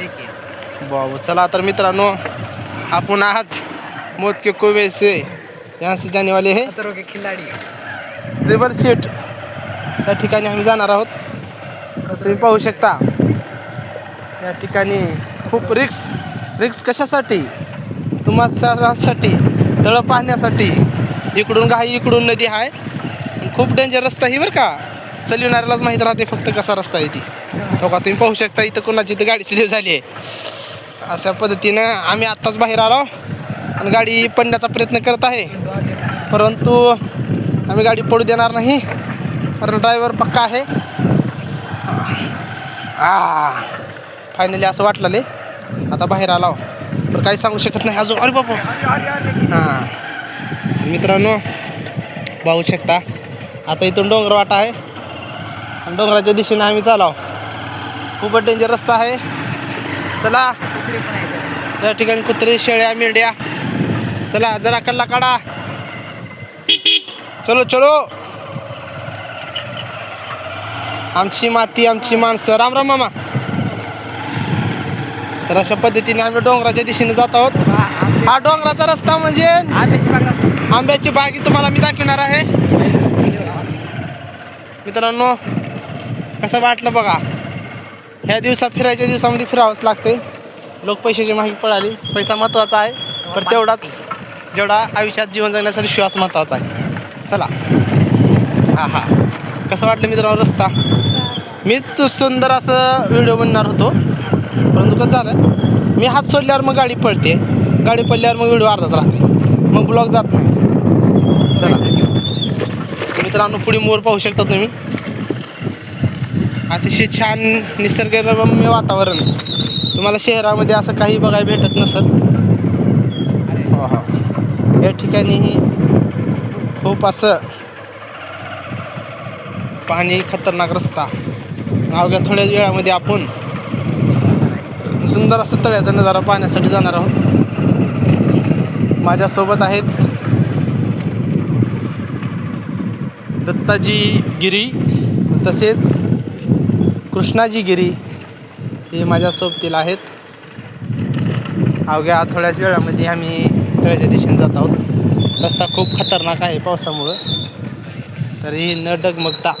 बाबू चला तर मित्रांनो आपण आज मौत के कुवे से यहाँ से जाने वाले है खिलाडी. रिव्हर सीट त्या ठिकाणी आम्ही जाणार आहोत. तुम्ही पाहू शकता. या ठिकाणी खूप रिक्स रिक्स कशासाठी? तुम्हा सर्वांसाठी तळं पाहण्यासाठी. इकडून घाई इकडून नदी आहे खूप डेंजर रस्ता ही बरं का? चलविणाऱ्यालाच माहीत राहते फक्त कसा रस्ता आहे ती. हो का तुम्ही पाहू शकता इथं कोणाची इथं गाडी स्लीव झाली आहे. अशा पद्धतीनं आम्ही आत्ताच बाहेर आलो आणि गाडी पडण्याचा प्रयत्न करत आहे. परंतु आम्ही गाडी पडू देणार नाही. कारण ड्रायव्हर पक्का आहे. आ फायनली असं वाटलं आता बाहेर आला पण काही सांगू शकत नाही अजून. अरे बाबा. हां. मित्रांनो पाहू शकता. आता इथून डोंगर वाटा आहे. डोंगराच्या दिशेने आम्ही चालाव. खूपच डेंजर रस्ता आहे. चला. या ठिकाणी कुत्रे शेळ्या मेंढ्या. चला जरा कल्ला काढा. चलो चलो. आमची माती आमची माणसं. राम राम मामा. तर अशा पद्धतीने आम्ही डोंगराच्या दिशेने जात आहोत. हा डोंगराचा रस्ता म्हणजे आंब्याची बागी तुम्हाला मी दाखवणार आहे. मित्रांनो कसं वाटलं बघा. ह्या दिवसात फिरायच्या दिवसामध्ये फिरावंच लागते लोक पैशाची माहिती पळाली. पैसा महत्त्वाचा आहे. पण तेवढाच जेवढा आयुष्यात जीवन जगण्यासाठी श्वास महत्त्वाचा आहे. चला. हा हा. कसं वाटलं मित्रांनो रस्ता? मीच सुंदर असं व्हिडिओ बनणार होतो. परंतु कसं झालं मी हात सोडल्यावर मग गाडी पळते. गाडी पडल्यावर मग व्हिडिओ अर्धात राहते. मग ब्लॉग जात नाही. चला. मित्रांनो पुढे मोर पाहू शकता तुम्ही. अतिशय छान निसर्गरम्य वातावरण. तुम्हाला शहरामध्ये असं काही बघायला भेटत नसेल. हो हो. या ठिकाणीही खूप असं पाणी खतरनाक रस्ता. अवघ्या थोड्याच वेळामध्ये आपण सुंदर असं तळ्याचा नजारा पाहण्यासाठी जाणार आहोत. माझ्यासोबत आहेत दत्ताजी गिरी तसेच कृष्णाजी गिरी हे माझ्या सोबतील आहेत. अवघ्या थोड्याच वेळामध्ये आम्ही तळ्याच्या दिशेने जात आहोत. रस्ता खूप खतरनाक आहे पावसामुळं. तरी न डगमगता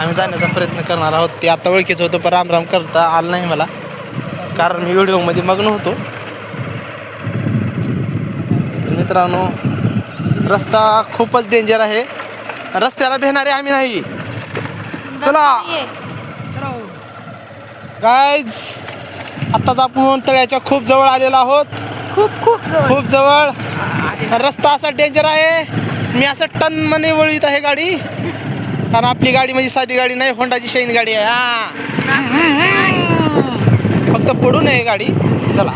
आम्ही जाण्याचा प्रयत्न करणार आहोत. ते आता ओळखीचं होतं पण रामराम करता आलं नाही मला. कारण मी व्हिडिओमध्ये मग्न होतो. मित्रांनो रस्ता खूपच डेंजर आहे. रस्त्याला भेणारे आम्ही नाही. चला. गाईज आत्ताच आपण तळ्याच्या खूप जवळ आलेलो आहोत. खूप खूप जवळ. खूप जवळ. रस्ता असा डेंजर आहे. मी असं टन मने वळवीत आहे गाडी. कारण आपली गाडी म्हणजे साधी गाडी नाही होंडाची शाईन गाडी आहे. हा. फक्त पडू नये गाडी. चला.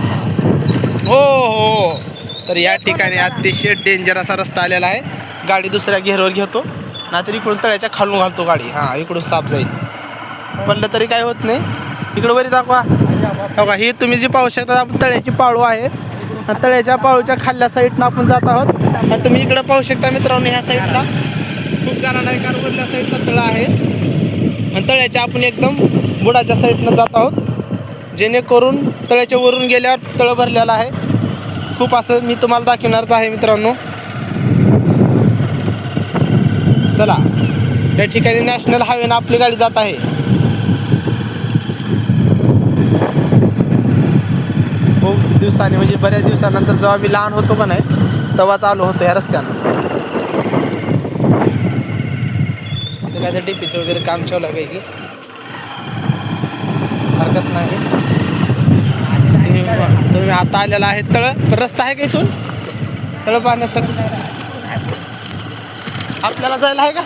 हो हो. तर या ठिकाणी अतिशय डेंजर असा रस्ता आलेला आहे. गाडी दुसऱ्या घेरवर घेतो. नाहीतर इकडून तळ्याच्या खालून घालतो गाडी. हां इकडून साफ जाईल. पडलं तरी काय होत नाही. इकडं वरी दाखवा. हो बघा ही तुम्ही जी पाहू शकता आपण तळ्याची पाळू आहे. आणि तळ्याच्या पाळूच्या खाल्ल्या साईडनं आपण जात आहोत. आणि तुम्ही इकडं पाहू शकता मित्रांनो ह्या साईडला खूप जणांना एका वरल्या साईडला तळं आहे. आणि तळ्याच्या आपण एकदम बुडाच्या साईडनं जात आहोत. जेणेकरून तळ्याच्या वरून गेल्यावर तळं भरलेलं आहे. खूप असं मी तुम्हाला दाखवणारच आहे मित्रांनो. चला या ठिकाणी नॅशनल हायवेनं आपली गाडी जात आहे. दिवसांनी म्हणजे बऱ्याच दिवसानंतर जेव्हा मी लहान होतो का नाही तेव्हा चालू होतो या रस्त्यानं. तर काय डीपीचं वगैरे काम चालू आहे काही? की हरकत नाही. तुम्ही तुम्ही आता आलेला आहे तळ. रस्ता आहे का इथून? तळ पाहण्यासाठी आपल्याला जायला आहे का?